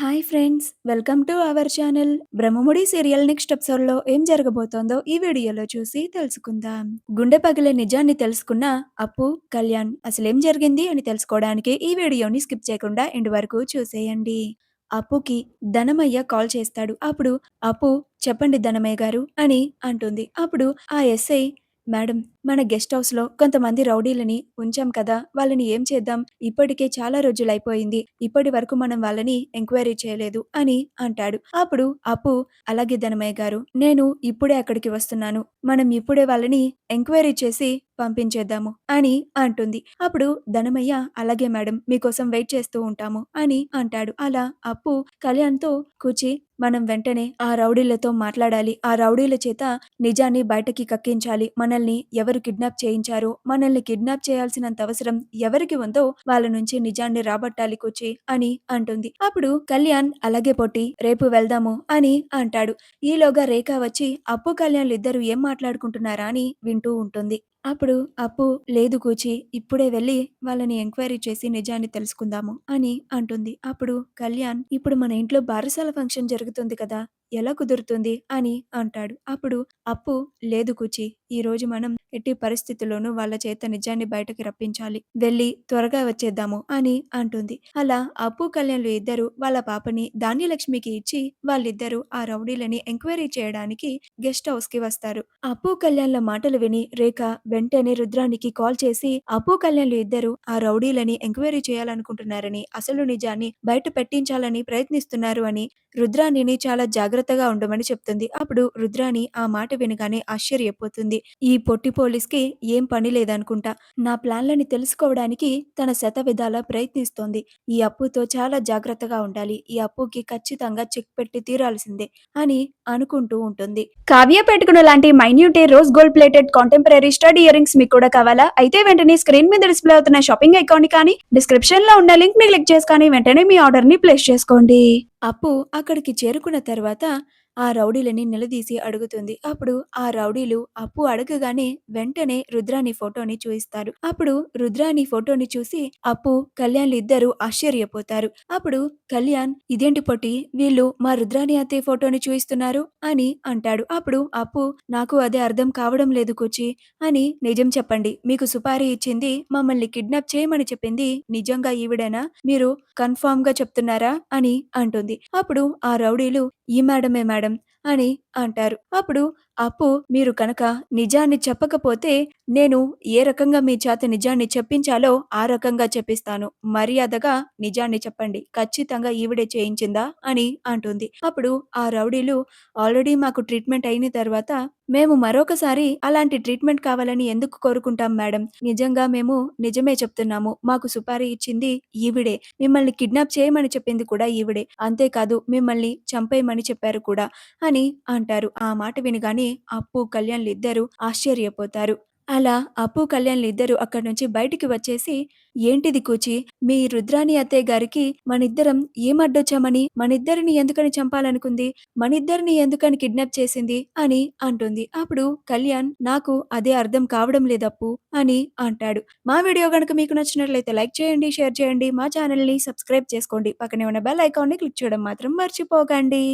Hi friends welcome to our channel. Brahmamudi serial next ఎపిసోడ్లో ఏం జరగబోతోందో ఈ వీడియోలో చూసి తెలుసుకుందాం. గుండె పగిలే నిజాన్ని తెలుసుకున్న అప్పు కళ్యాణ్ అసలేం జరిగింది అని తెలుసుకోవడానికి ఈ వీడియోని స్కిప్ చేయకుండా ఎండ్ వరకు చూసేయండి. అప్పుకి ధనమయ్య కాల్ చేస్తాడు. అప్పుడు అప్పు చెప్పండి ధనమయ్య గారు అని అంటుంది. అప్పుడు ఆ ఎస్ఐ మేడం మన గెస్ట్ హౌస్లో కొంతమంది రౌడీలని ఉంచాం కదా వాళ్ళని ఏం చేద్దాం? ఇప్పటికే చాలా రోజులైపోయింది. ఇప్పటి వరకు మనం వాళ్ళని ఎంక్వైరీ చేయలేదు అని అంటాడు. అప్పుడు అప్పు అలాగే ధనమయ్య గారు నేను ఇప్పుడే అక్కడికి వస్తున్నాను. మనం ఇప్పుడే వాళ్ళని ఎంక్వైరీ చేసి పంపించేద్దాము అని అంటుంది. అప్పుడు ధనమయ్య అలాగే మేడం మీకోసం వెయిట్ చేస్తూ ఉంటాము అని అంటాడు. అలా అప్పు కళ్యాణ్తో కూచి మనం వెంటనే ఆ రౌడీలతో మాట్లాడాలి. ఆ రౌడీల చేత నిజాన్ని బయటకి కక్కించాలి. మనల్ని ఎవరు కిడ్నాప్ చేయించారో? మనల్ని కిడ్నాప్ చేయాల్సినంత అవసరం ఎవరికి ఉందో వాళ్ళ నుంచి నిజాన్ని రాబట్టాలి కూచి అని అంటుంది. అప్పుడు కళ్యాణ్ అలాగే పొట్టి రేపు వెళ్దాము అని అంటాడు. ఈలోగా రేఖ వచ్చి అప్పు కళ్యాణ్లు ఇద్దరు ఏం మాట్లాడుకుంటున్నారా అని వింటూ ఉంటుంది. అప్పుడు అప్పు లేదు కూచి ఇప్పుడే వెళ్ళి వాళ్ళని ఎంక్వైరీ చేసి నిజాన్ని తెలుసుకుందాము అని అంటుంది. అప్పుడు కళ్యాణ్ ఇప్పుడు మన ఇంట్లో బారసాల ఫంక్షన్ జరుగుతుంది కదా ఎలా కుదురుతుంది అని అంటాడు. అప్పుడు అప్పు లేదు కూచి ఈ రోజు మనం ఎట్టి పరిస్థితుల్లోనూ వాళ్ళ చేత నిజాన్ని బయటకి రప్పించాలి. వెళ్ళి త్వరగా వచ్చేద్దాము అని అంటుంది. అలా అప్పు కళ్యాణ్లు ఇద్దరు వాళ్ళ పాపని ధాన్యలక్ష్మికి ఇచ్చి వాళ్ళిద్దరూ ఆ రౌడీలని ఎంక్వైరీ చేయడానికి గెస్ట్ హౌస్కి వస్తారు. అప్పు కళ్యాణ్ల మాటలు విని రేఖ వెంటనే రుద్రానికి కాల్ చేసి అప్పు కళ్యాణ్లు ఇద్దరు ఆ రౌడీలని ఎంక్వైరీ చేయాలనుకుంటున్నారని అసలు నిజాన్ని బయట పెట్టించాలని ప్రయత్నిస్తున్నారు అని రుద్రాణిని చాలా జాగ్రత్తగా ఉండమని చెప్తుంది. అప్పుడు రుద్రాణి ఆ మాట వినగానే ఆశ్చర్యపోతుంది. ఈ పొట్టి పోలీస్కి ఏం పని లేదనుకుంటా. నా ప్లాన్లని తెలుసుకోవడానికి తన శత విధాల ప్రయత్నిస్తోంది. ఈ అప్పుతో చాలా జాగ్రత్తగా ఉండాలి. ఈ అప్పుకి ఖచ్చితంగా చెక్ పెట్టి తీరాల్సిందే అని అనుకుంటూ ఉంటుంది. కావ్య పెట్టుకున్న లాంటి minute rose gold plated contemporary studded earrings మీకు కూడా కావాలా? అయితే వెంటనే స్క్రీన్ మీద డిస్ప్లే అవుతున్న షాపింగ్ అకౌంట్ కానీ డిస్క్రిప్షన్లో ఉన్న లింక్ని క్లిక్ చేసుకొని వెంటనే మీ ఆర్డర్ని ప్లేస్ చేసుకోండి. అప్పు అక్కడికి చేరుకున్న తర్వాత ఆ రౌడీలని నిలదీసి అడుగుతుంది. అప్పుడు ఆ రౌడీలు అప్పు అడగగానే వెంటనే రుద్రాని ఫోటోని చూయిస్తారు. అప్పుడు రుద్రాని ఫోటోని చూసి అప్పు కళ్యాణ్లు ఇద్దరు ఆశ్చర్యపోతారు. అప్పుడు కళ్యాణ్ ఇదేంటి పొట్టి? వీళ్ళు మా రుద్రాని అత్తే ఫోటోని చూయిస్తున్నారు? అని అంటాడు. అప్పుడు అప్పు నాకు అదే అర్థం కావడం లేదు కూచి అని నిజం చెప్పండి. మీకు సుపారీ ఇచ్చింది మమ్మల్ని కిడ్నాప్ చేయమని చెప్పింది నిజంగా ఈవిడేనా? మీరు కన్ఫామ్గా చెప్తున్నారా? అని అంటుంది. అప్పుడు ఆ రౌడీలు ఈ మేడమే మేడం అని అంటారు. అప్పుడు అప్పు మీరు కనుక నిజాన్ని చెప్పకపోతే నేను ఏ రకంగా మీ చేత నిజాన్ని చెప్పించాలో ఆ రకంగా చెప్పిస్తాను. మర్యాదగా నిజాన్ని చెప్పండి. ఖచ్చితంగా ఈవిడే చేయించిందా? అని అంటుంది. అప్పుడు ఆ రౌడీలు ఆల్రెడీ మాకు ట్రీట్మెంట్ అయిన తర్వాత మేము మరొకసారి అలాంటి ట్రీట్మెంట్ కావాలని ఎందుకు కోరుకుంటాం మేడం? నిజంగా మేము నిజమే చెప్తున్నాము. మాకు సుపారీ ఇచ్చింది ఈవిడే. మిమ్మల్ని కిడ్నాప్ చేయమని చెప్పింది కూడా ఈవిడే. అంతేకాదు మిమ్మల్ని చంపేయమని చెప్పారు కూడా అని అంటారు. ఆ మాట వినగానే అప్పు కళ్యాణ్లు ఇద్దరు ఆశ్చర్యపోతారు. అలా అప్పు కళ్యాణ్లు ఇద్దరు అక్కడి నుంచి బయటికి వచ్చేసి ఏంటిది కూచి? మీ రుద్రాణి అత్తయ్య గారికి మనిద్దరం ఏమడ్డొచ్చామని మనిద్దరిని ఎందుకని చంపాలనుకుంది? మనిద్దరిని ఎందుకని కిడ్నాప్ చేసింది? అని అంటుంది. అప్పుడు కళ్యాణ్ నాకు అదే అర్థం కావడం లేదప్పు అని అంటాడు. మా వీడియో గనుక మీకు నచ్చినట్లయితే లైక్ చేయండి షేర్ చేయండి. మా ఛానల్ని సబ్స్క్రైబ్ చేసుకోండి. పక్కనే ఉన్న బెల్ ఐకాన్ని క్లిక్ చేయడం మాత్రం మర్చిపోకండి.